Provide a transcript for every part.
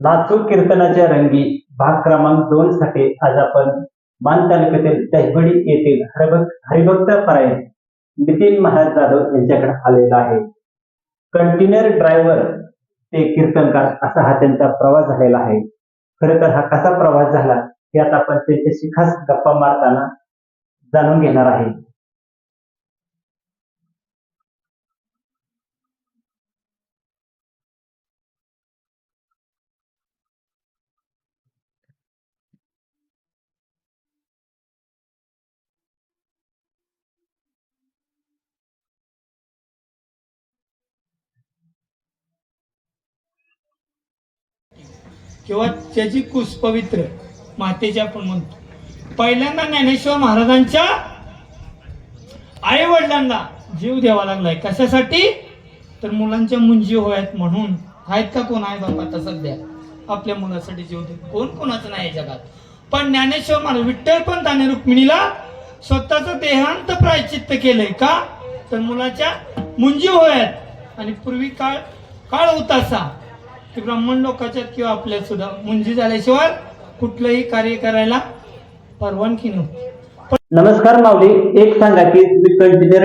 नाचू कीर्तनाच्या रंगी भाग क्रमांक दोन साठी आज आपण मान तालुक्यातील दहिवडी येथील हरिभक्त हरिभक्त परायण नितीन महाराज जाधव यांच्याकडे आलेला आहे. कंटेनर ड्रायव्हर ते कीर्तनकार असा हा त्यांचा प्रवास झालेला आहे. खरं तर हा कसा प्रवास झाला हे आता आपण त्यांच्याशी खास गप्पा मारताना जाणून घेणार आहे. किंवा त्याची कुस पवित्र मातेची आपण म्हणतो. पहिल्यांदा ज्ञानेश्वर महाराजांच्या आई वडिलांना जीव द्यावा लागलाय. कशासाठी? तर मुलांच्या मुंजी होयात म्हणून. आहेत का कोण? आहे बाबा आता सध्या. आपल्या मुलासाठी जीव दे कोण? कोणाचं नाही जगात. पण ज्ञानेश्वर महाराज विठ्ठल पण आणि रुक्मिणीला स्वतःचं देहांत प्रायचित्त केलंय का? तर मुलाच्या मुंजी होयात. आणि पूर्वी काळ काळ होता की ब्राह्मण लोकांच्यात किंवा आपल्यात सुद्धा मुंजी झाल्याशिवाय कुठलंही कार्य करायला परवानगी नव्हती. नमस्कार माऊली एक सांगा की तुम्ही कंटेनर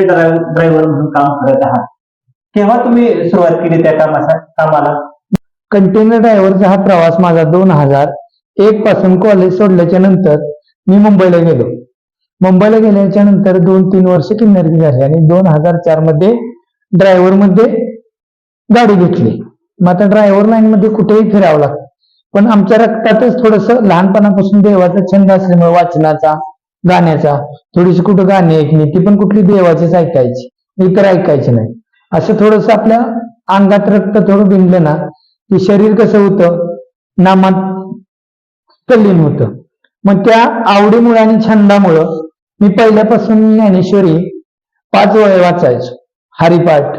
ड्रायव्हर म्हणून काम करत आहात. केव्हा तुम्ही सुरुवात केली त्या कामाचा कामाला? कंटेनर ड्रायव्हरचा हा प्रवास माझा दोन हजार एक पासून कॉलेज सोडल्याच्या नंतर मी मुंबईला गेलो. मुंबईला गेल्याच्यानंतर दोन तीन वर्ष किन्नरगी झाली आणि दोन हजार चारमध्ये ड्रायव्हरमध्ये गाडी घेतली. मग आता ड्रायव्हर लाईन मध्ये कुठेही फिरावं लागतं. पण आमच्या रक्तातच थोडस लहानपणापासून देवाचा छंद असल्यामुळे वाचनाचा गाण्याचा थोडीशी कुठं गाणी ऐकणी ती पण कुठली देवाचीच ऐकायची इतर ऐकायची नाही. असं थोडस आपल्या अंगात रक्त थोडं बिनलं ना की शरीर कसं होतं? नामात तल्लीन होतं. मग त्या आवडीमुळे आणि छंदामुळं मी पहिल्यापासून ज्ञानेश्वरी पाच वय वाचायचो. हरिपाठ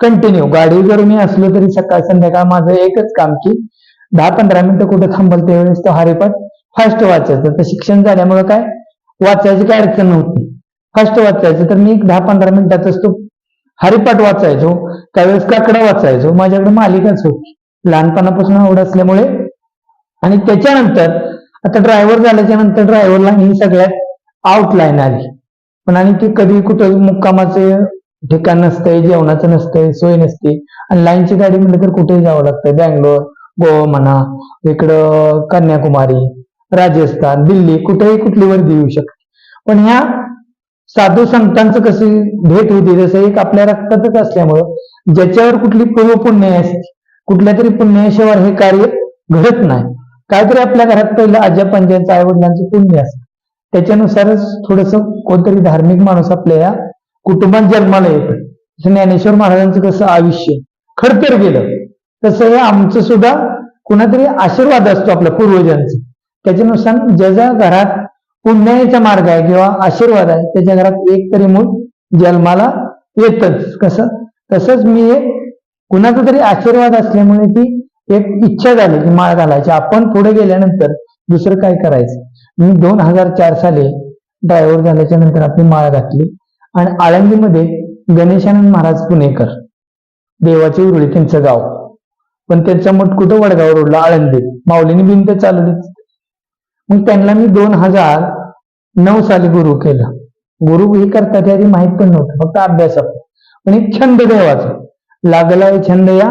कंटिन्यू गाडी जर मी असलो तरी सकाळ संध्याकाळ माझं एकच काम की दहा पंधरा मिनिटं कुठं थांबल त्यावेळेस तो हरिपाठ फास्ट वाचायचं. तर शिक्षण झाल्यामुळे काय? वाचायची काय अडचण नव्हती. फास्ट वाचायचं. तर मी एक दहा पंधरा मिनिटातच तो हरिपाठ वाचायचो. त्यावेळेस काकडा वाचायचो. माझ्याकडे मालिकाच होती लहानपणापासून आवड असल्यामुळे. आणि त्याच्यानंतर आता ड्रायव्हर झाल्याच्यानंतर ड्रायव्हरला ही सगळ्यात आउटलाईन आली. पण आणि ती कधी कुठं मुक्कामाचे ठिकाण नसतंय जेवणाचं नसतंय सोय नसते. आणि लाईनची गाडी म्हणलं तर कुठेही जावं लागतंय. बँगलोर गोवा म्हणा इकडं कन्याकुमारी राजस्थान दिल्ली कुठेही कुठली वर्दी येऊ शकते. पण ह्या साधू संतांचं कशी भेट होती जसं एक आपल्या रक्तातच असल्यामुळं ज्याच्यावर कुठली पूर्व पुण्य असते कुठल्या तरी पुण्याशिवाय हे कार्य घडत नाही. काहीतरी आपल्या घरात पहिलं आजा पंजांचं आई वडिलांचं पुण्य असतं. त्याच्यानुसारच थोडस कोणतरी धार्मिक माणूस आपल्या या कुटुंबात जन्माला येतं. जसं ज्ञानेश्वर महाराजांचं कसं आयुष्य खडतर गेलं. तसं हे आमचं सुद्धा कुणातरी आशीर्वाद असतो आपल्या पूर्वजांचा. त्याच्यानुसार ज्याच्या घरात पुण्याचा मार्ग आहे किंवा आशीर्वाद आहे त्याच्या घरात एक तरी मूल जन्माला येतच. कसं? तसंच मी एक कुणाचा तरी आशीर्वाद असल्यामुळे ती एक इच्छा झाली की माळ घालायची. आपण पुढे गेल्यानंतर दुसरं काय करायचं? मी दोन हजार चार साली ड्रायव्हर झाल्याच्यानंतर आपली माळ घातली. आणि आळंदीमध्ये गणेशानंद महाराज पुणेकर देवाची उरळी त्यांचं गाव. पण त्यांचा मठ कुठं वडगाव रोडला? आळंदी. माऊलीने भिंत चालवली मग त्यांना मी दोन हजार नऊ साली गुरु केलं. गुरु हे करतात आधी माहीत पण नव्हतं फक्त अभ्यासात. पण एक छंद देवाचा. लागला छंद या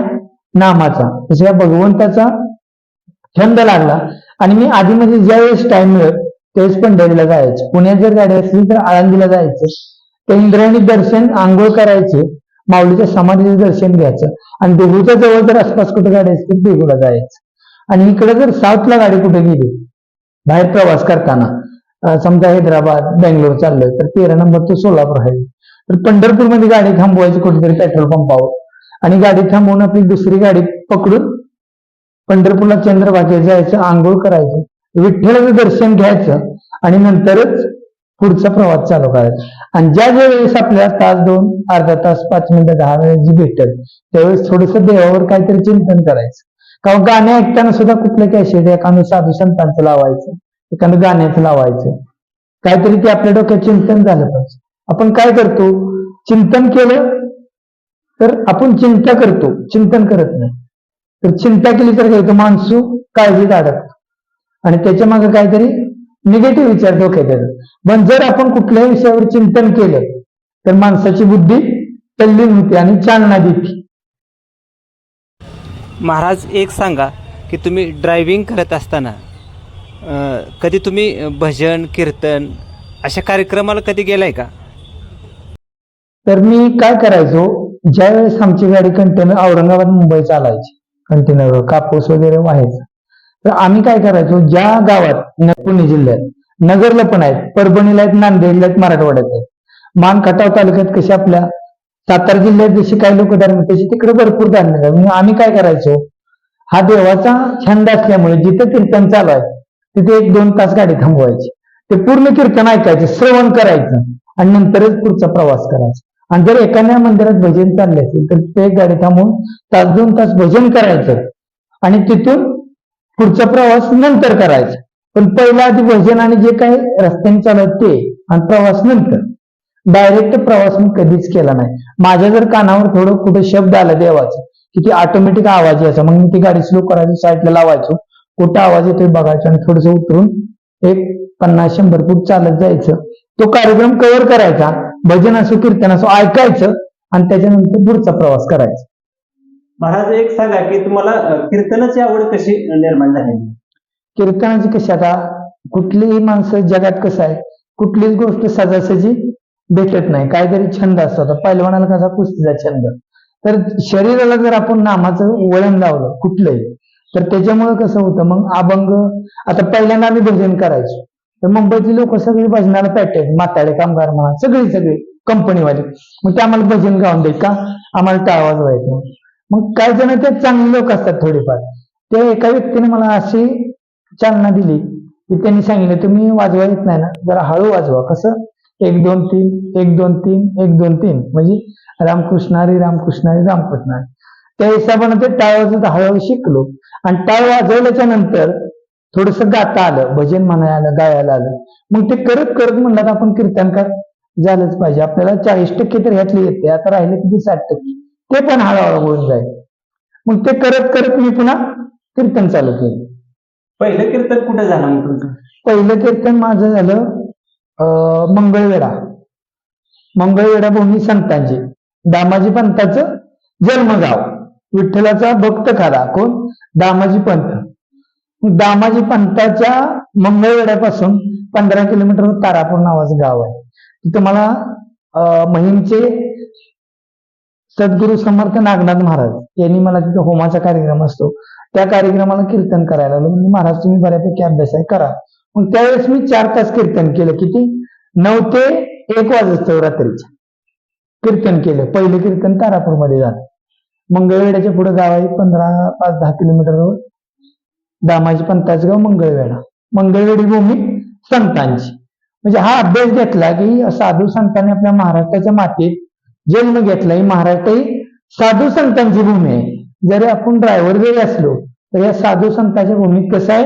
नामाचा. जसं या भगवंताचा छंद लागला. आणि मी आधी म्हणजे ज्यावेळेस टाइम मिळत त्यावेळेस पंढरीला जायचं. पुण्यात जर गाडी असली तर आळंदीला जायचं. त्या इंद्रायणी दर्शन आंघोळ करायचे माऊलीच्या समाधीचं दर्शन घ्यायचं आणि देहूच्या जवळ जर आसपास कुठे गाडी असतील देहूला जायचं. आणि इकडे जर साऊथला गाडी कुठे गेली बाहेर प्रवास करताना समजा हैदराबाद बेंगलोर चाललोय तर तेरा नंबर तो सोलापूर आहे तर पंढरपूरमध्ये गाडी थांबवायची कुठेतरी पेट्रोल पंपावर आणि गाडी थांबवून आपली दुसरी गाडी पकडून पंढरपूरला चंद्रभागे जायचं आंघोळ करायचं विठ्ठलाचं दर्शन घ्यायचं आणि नंतरच पुढचा प्रवास चालू करायचा. आणि ज्या ज्या वेळेस आपल्याला तास दोन अर्धा तास पाच मिनिटं दहा मिनिट जी भेटत त्यावेळेस थोडस देवावर काहीतरी चिंतन करायचं. कारण गाणे ऐकताना सुद्धा कुठलं कॅशेट एखादं साधू संतांचं लावायचं एखादं गाण्याचं लावायचं. काहीतरी ते आपल्या डोक्यात चिंतन झालं पाहिजे. आपण काय करतो? चिंतन केलं तर आपण चिंता करतो. चिंतन करत नाही. तर चिंता केली तर काय माणसू काळजीत अडकतो आणि त्याच्यामागे काहीतरी निगेटिव्ह विचार डोक्यात येतात पण जर आपण कुठल्याही विषयावर चिंतन केलं तर माणसाची बुद्धी तल्लीन होते आणि चालना देते. महाराज एक सांगा की तुम्ही ड्रायव्हिंग करत असताना अं, कधी तुम्ही भजन कीर्तन अशा कार्यक्रमाला कधी गेलाय का? तर मी काय करायचो ज्यावेळेस आमची गाडी कंटेनर औरंगाबाद मुंबई चालायची कंटेनरवर कापूस वगैरे व्हायचा. तर आम्ही काय करायचो ज्या गावात न- पुणे जिल्ह्यात नगरला पण आहेत परभणीला आहेत नांदेडला आहेत मराठवाड्यात आहेत. मान खटाव तालुक्यात कसे आपल्या सातारा जिल्ह्यात जशी काही लोक धार्मिक तशी तिकडे भरपूर धार्मिक म्हणून आम्ही काय करायचो हा देवाचा छंद असल्यामुळे जिथे कीर्तन चालू आहे तिथे एक दोन तास गाडी थांबवायची. ते पूर्ण कीर्तन ऐकायचं श्रवण करायचं आणि नंतरच पुढचा प्रवास करायचा. आणि जर एखाद्या मंदिरात भजन चालले असेल तर ते एक गाडी थांबून तास दोन तास भजन करायचं. आणि तिथून पुढचा प्रवास नंतर करायचा. पण पहिला आधी भजन आणि जे काही रस्त्याने चालत ते आणि प्रवास नंतर. डायरेक्ट प्रवास मी कधीच केला नाही. माझ्या जर कानावर थोडं कुठे शब्द आला देवाचा की ती ऑटोमॅटिक आवाज यायचा. मग मी ती गाडी स्लो करायची साईडला लावायचो. कुठं आवाज येतोय बघायचो आणि थोडस उतरून एक पन्नास शंभर फूट चालत जायचं. तो कार्यक्रम कव्हर करायचा. भजन असो कीर्तन असो ऐकायचं आणि त्याच्यानंतर पुढचा प्रवास करायचा. महाराज एक सांगा की तुम्हाला कीर्तनाची आवड कशी निर्माण झाली? कीर्तनाची कशी आता? कुठलीही माणसं जगात कसं आहे? कुठलीच गोष्ट सजासजी भेटत नाही. काहीतरी छंद असतो आता पहिलवानाला कसा कुस्तीचा छंद? तर शरीराला जर आपण नामाचं वळण लावलं कुठलंही तर त्याच्यामुळे कसं होतं? मग अभंग आता पहिल्यांदा आम्ही भजन करायचो. तर मुंबईतली लोक सगळी भजनाला पॅटेल म्हाताळे कामगार म्हणा सगळी सगळी कंपनीवाले मग ते आम्हाला भजन गाऊन देत का? आम्हाला टाळवाज व्हायचं मग काही जण ते चांगले लोक असतात थोडेफार. त्या एका व्यक्तीने मला अशी चालना दिली की त्यांनी सांगितलं तुम्ही वाजवा येत नाही ना जरा हळू वाजवा कसं? एक दोन तीन एक दोन तीन एक दोन तीन. म्हणजे रामकृष्ण हरी रामकृष्ण हरी रामकृष्ण हरी. त्या हिशोबाने ते टाळ वाजवत हळूहळू शिकलो. आणि टाळ वाजवल्याच्या नंतर थोडस गाता आलं भजन म्हणायला आलं गायला आलं. मग ते करत करत म्हणलं आपण कीर्तनकार झालंच पाहिजे. आपल्याला चाळीस टक्के तर ह्यातले येते आता राहिले किती साठ टक्के. ते पण हळूहळू होऊन जाईल. मग ते करत करत मी पुन्हा कीर्तन चालू केलं. पहिलं कीर्तन कुठं झालं मग तुमचं? पहिलं कीर्तन माझं झालं अं, मंगळवेढा. मंगळवेढा भूमी संतांची. दामाजी पंताचं जन्मगाव. विठ्ठलाचा भक्त खाला कोण? दामाजी पंत दामाजी पंताच्या मंगळवेढ्यापासून पंधरा किलोमीटरवर तारापूर नावाचं गाव आहे. तिथं मला महिमचे सद्गुरू समर्थ नागनाथ महाराज यांनी मला तिथं होमाचा कार्यक्रम असतो. त्या कार्यक्रमाला कीर्तन करायला लागलो. म्हणजे महाराज तुम्ही बऱ्यापैकी अभ्यास आहे करा. मग त्यावेळेस मी चार तास कीर्तन केलं. किती? नऊ ते एक वाजता रात्रीचे कीर्तन केलं. पहिलं कीर्तन तारापूरमध्ये झालं. मंगळवेड्याच्या पुढे गाव आहे पंधरा पाच दहा किलोमीटरवर दामाजी पंतासगाव गाव मंगळवेढा. मंगळवेढी भूमी संतांची. म्हणजे हा अभ्यास घेतला की साधू संतांनी आपल्या महाराष्ट्राच्या मातीत जन्म घेतलाय ही महाराष्ट्र ही साधू संतांची भूमी आहे. जरी आपण ड्रायव्हर जरी असलो तर या साधू संतांच्या भूमीत कसं आहे?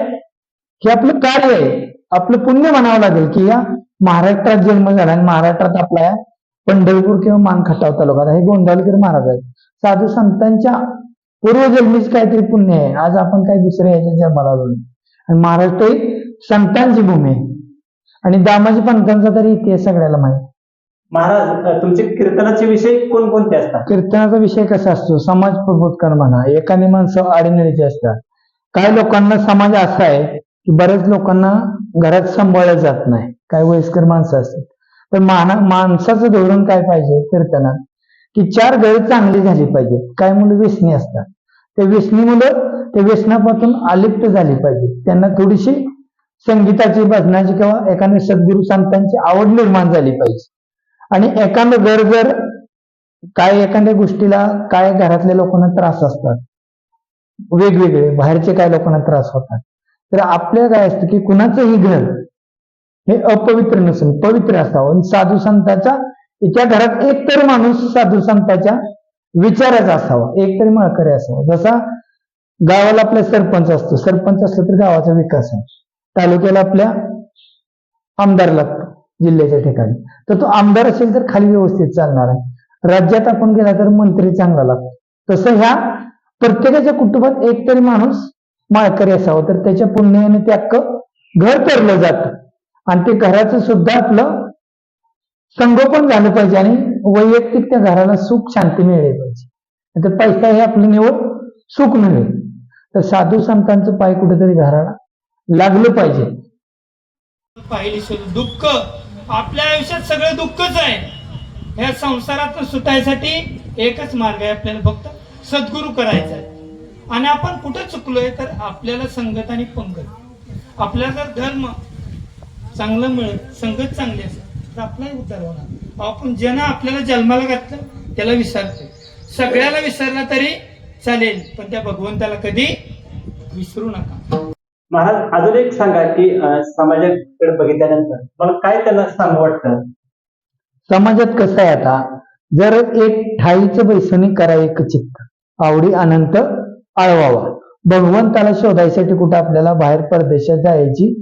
की आपलं कार्य आहे. आपलं पुण्य म्हणावं लागेल की या महाराष्ट्रात जन्म झाला आणि महाराष्ट्रात आपला पंढरपूर किंवा मानखटाव तालुका हे गोंधळकर महाराज आहेत. साधू संतांच्या पूर्वजन्मीच काहीतरी पुण्य आहे. आज आपण काही दुसऱ्या याच्या जन्माला आलो आणि महाराष्ट्र ही संतांची भूमी आहे. आणि दामाजी पंतांचा तरी इतिहास सगळ्याला माहिती महाराज तुमचे कीर्तनाचे विषय कोणकोणते असतात? कीर्तनाचा विषय कसा असतो? समाज प्रबोधकर म्हणा एखादी माणसं आडीनडीची असतात. काही लोकांना समाज असा आहे की बऱ्याच लोकांना घरात सांभाळलं जात नाही. काही वयस्कर माणसं असतात. तर माना माणसाचं धोरण काय पाहिजे कीर्तनात की चार घरे चांगली झाली पाहिजेत. काय मुलं व्यसनी असतात. ते व्यसनी मुलं ते व्यसनापासून अलिप्त झाली पाहिजे त्यांना थोडीशी संगीताची भजनाची किंवा एखाद्या सद्गुरु संतांची आवड निर्माण झाली पाहिजे. आणि एखादं घर जर काय एखाद्या गोष्टीला काय घरातल्या लोकांना त्रास असतात वेगवेगळे बाहेरचे काय लोकांना त्रास होतात तर आपल्या काय असतं की कुणाचंही घर हे अपवित्र नसून पवित्र असावं. आणि साधू संतांच्या त्या घरात एकतरी माणूस साधू संतांच्या विचाराचा असावा एकतरी माळकरी असावा. जसा गावाला आपला सरपंच असतो सरपंच असलं तर गावाचा विकास आहे. तालुक्याला आपल्या आमदार लागतो जिल्ह्याच्या ठिकाणी. तर तो आमदार असेल तर खाली व्यवस्थित चालणार आहे. राज्यात आपण गेला तर मंत्री चांगला लागतो. तसं ह्या प्रत्येकाच्या कुटुंबात एक तरी माणूस माळकरी असावं तर त्याच्या पुण्याने ते अख्खं घर पेरलं जातं. आणि ते घराचं सुद्धा आपलं संगोपन झालं पाहिजे आणि वैयक्तिक त्या घराला सुख शांती मिळाली पाहिजे. तर पैसा हे आपलं निवड सुख मिळेल. तर साधू संतांचं पाय कुठेतरी घराला लागलं पाहिजे. पाहिली दुःख आपल्या आयुष्यात सगळं दुःखच आहे. ह्या संसारातून सुटायसाठी एकच मार्ग आहे आपल्याला फक्त सद्गुरू करायचा आहे. आणि आपण कुठं चुकलोय तर आपल्याला संगत आणि पंगत. आपल्याला जर धर्म चांगलं मिळत संगत चांगली असेल तर आपलाही उद्धार होणार. आपण ज्यानं आपल्याला जन्माला घातलं त्याला विसरतो सगळ्याला विसरला तरी चालेल पण त्या भगवंताला कधी विसरू नका. महाराज अजून एक सांगा की समाजाकडे बघितल्यानंतर मला काय त्यांना सांगू वाटतं? समाजात कसं आहे आता? जर एक ठाईचं बैसणी करा एक चित्त आवडी अनंत आळवावा. भगवंताला शोधायसाठी कुठं आपल्याला बाहेर परदेशात जायची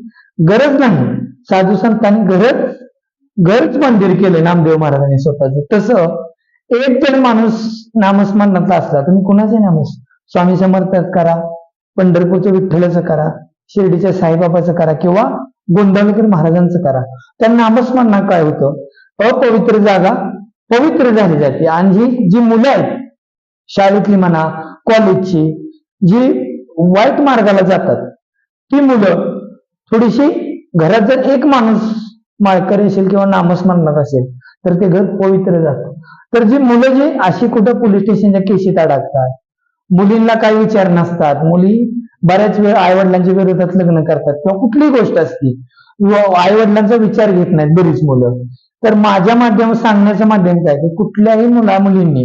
गरज नाही. साधू संतांनी गरज गरज मंदिर केले नामदेव महाराजांनी स्वतःच. तसं एक जण माणूस नामस्मरणातला असला तुम्ही कुणाचे नामस स्वामी समर्थाच करा पंढरपूरचं विठ्ठलाचं करा शिर्डीच्या साईबाबाचं करा किंवा गोंधळकर महाराजांचं करा. त्यांना नामस्मरणात काय होतं? अपवित्र जागा पवित्र झाली जाते. आणि ही जी मुलं आहेत शाळेतली म्हणा कॉलेजची जी वाईट मार्गाला जातात ती मुलं थोडीशी घरात जर एक माणूस माळकरी असेल किंवा नामस्मरणात असेल तर ते घर पवित्र जातं. तर जी मुलं जी अशी कुठं पोलीस स्टेशनच्या केशीत अडकतात मुलींना काही विचार नसतात मुली बऱ्याच वेळ आई वडिलांच्या विरोधात लग्न करतात किंवा कुठलीही गोष्ट असती आई वडिलांचा विचार घेत नाहीत बरीच मुलं. तर माझ्या माध्यम सांगण्याचं माध्यम काय की कुठल्याही मुला मुलींनी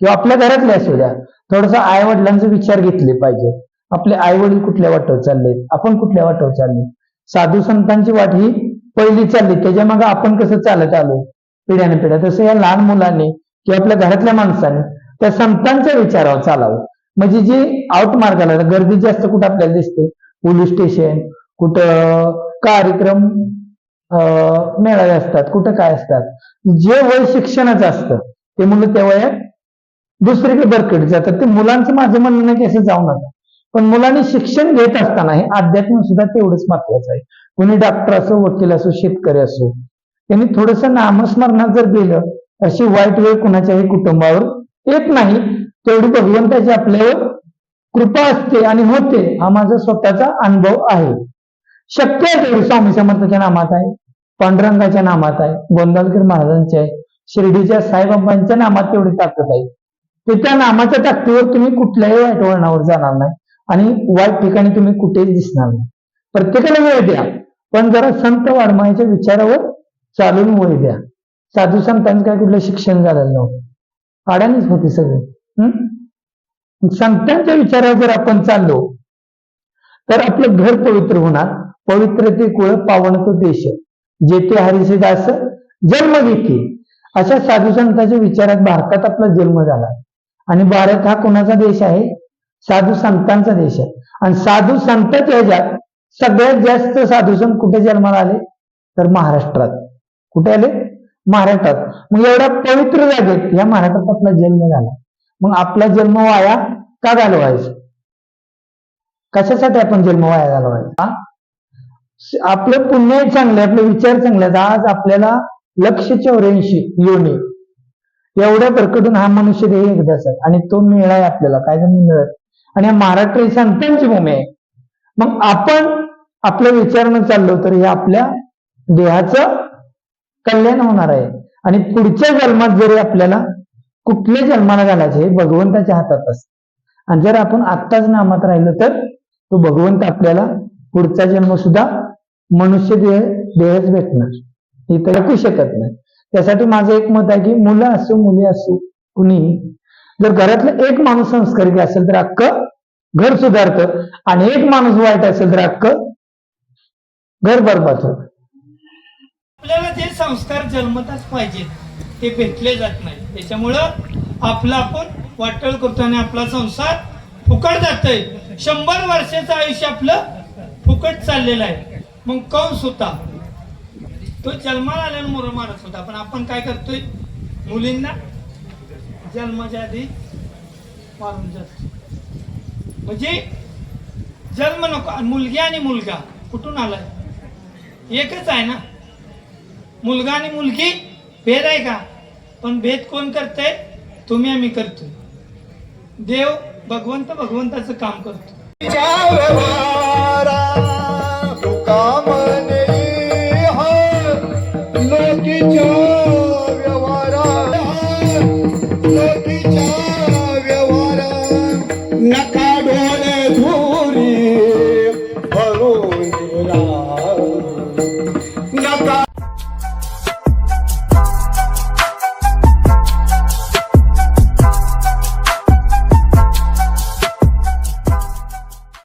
किंवा आपल्या घरातल्या असू द्या थोडस आई वडिलांचा विचार घेतले पाहिजे. आपले आई वडील कुठल्या वाटेवर चालले आपण कुठल्या वाटेवर चालले साधू संतांची वाट ही पहिली चालली. त्याच्यामागे आपण कसं चालत आलो? पिढ्याने पिढ्या तसं या लहान मुलांनी किंवा आपल्या घरातल्या माणसाने त्या संतांच्या विचारावर चालावं. म्हणजे जे आउट मार्गाला गर्दी जास्त कुठं आपल्याला दिसते? पोलीस स्टेशन कुठं कार्यक्रम अं, मेळावे असतात कुठं काय असतात? जे वय शिक्षणाचं असतं ते मुलं त्या वयात दुसरीकडे बरकडी जातात. ते मुलांचं माझं म्हणणं नाही की असं जाऊ नका. पण मुलांनी शिक्षण घेत असताना हे अध्यात्म सुद्धा तेवढंच महत्वाचं आहे. कोणी डॉक्टर असो वकील असो शेतकरी असो त्यांनी थोडस नामस्मरणात जर गेलं अशी वाईट वेळ कुणाच्याही कुटुंबावर येत नाही. तेवढी भगवंताची आपल्यावर कृपा असते आणि होते हा माझा स्वतःचा अनुभव आहे. शक्य आहे तेवढी स्वामी समर्थाच्या नामात आहे पांडुरंगाच्या नामात आहे गोंदावलकर महाराजांच्या आहे शिर्डीच्या साईबाबांच्या नामात तेवढी ताकद आहे. ते त्या नामाच्या ताकदीवर तुम्ही कुठल्याही वाईट वळणावर जाणार नाही आणि वाईट ठिकाणी तुम्ही कुठेही दिसणार नाही. प्रत्येकाला वेळ द्या पण जरा संत वाढमायच्या विचारावर चालून वेळ द्या. साधू संतांचं काय कुठलं शिक्षण झालेलं नव्हतं. अडाणीच होते सगळे. संतांच्या विचारावर जर आपण चाललो तर आपलं घर पवित्र होणार. पवित्र ते कुळ पावन तो देश. जेथे हरिचे दास जन्म घेते अशा साधू संतांच्या विचारात भारतात आपला जन्म झाला. आणि भारत हा कोणाचा देश आहे? साधू संतांचा देश आहे. आणि साधू संतांच्या ह्याच्यात सगळ्यात जास्त साधू संत कुठे जन्माला आले? तर महाराष्ट्रात. कुठे आले? महाराष्ट्रात. मग एवढ्या पवित्र जागेत या महाराष्ट्रात आपला जन्म झाला. मग आपला जन्म वाया का घालवायचा? कशासाठी आपण जन्म वाया घालवायचा? आपलं पुण्य चांगले आपले विचार चांगले आहेत. आज आपल्याला लक्ष चौऱ्याऐंशी योनी. एवढ्या प्रकटून हा मनुष्य देह एकदाच आहे आणि तो मिळाय आपल्याला. काय जण मिळत आणि हा महाराष्ट्र ही संतांची भूमी आहे. मग आपण आपल्या विचारानं चाललो तर हे आपल्या देहाचं कल्याण होणार आहे. आणि पुढच्या जन्मात जरी आपल्याला कुठल्या जन्माला घालायचे हे भगवंताच्या हातात असतं. आणि जर आपण आत्ताच नामात राहिलो तर तो भगवंत आपल्याला पुढचा जन्म सुद्धा मनुष्य देह देहच भेटणार. इतर ऐकू शकत नाही. त्यासाठी माझं एक मत आहे की मुलं असो मुली असो कुणी जर घरातलं एक माणूस संस्कारिक असेल तर अक्क घर सुधारतं आणि एक माणूस वाईट असेल तर अक्क घर बरबाद होत. आपल्याला ते संस्कार जन्मताच पाहिजेत ते भेटले जात नाही. त्याच्यामुळं आपलं आपण वाटळ करतो आणि आपला संसार फुकट जातोय. शंभर वर्षाचं आयुष्य आपलं फुकट चाललेलं आहे. मग कंस होता तो जन्माला आल्यानं मोर मारत होता. पण आपण काय करतोय? मुलींना जन्माच्या आधी मारून जातो म्हणजे जन्म नको. आणि मुलगी आणि मुलगा कुठून आलाय? एकच आहे ना? मुलगा आणि मुलगी भेद आहे का? पण भेद कोण करतंय? तुम्ही आम्ही करतो देव भगवंत भगवंताचं काम करतो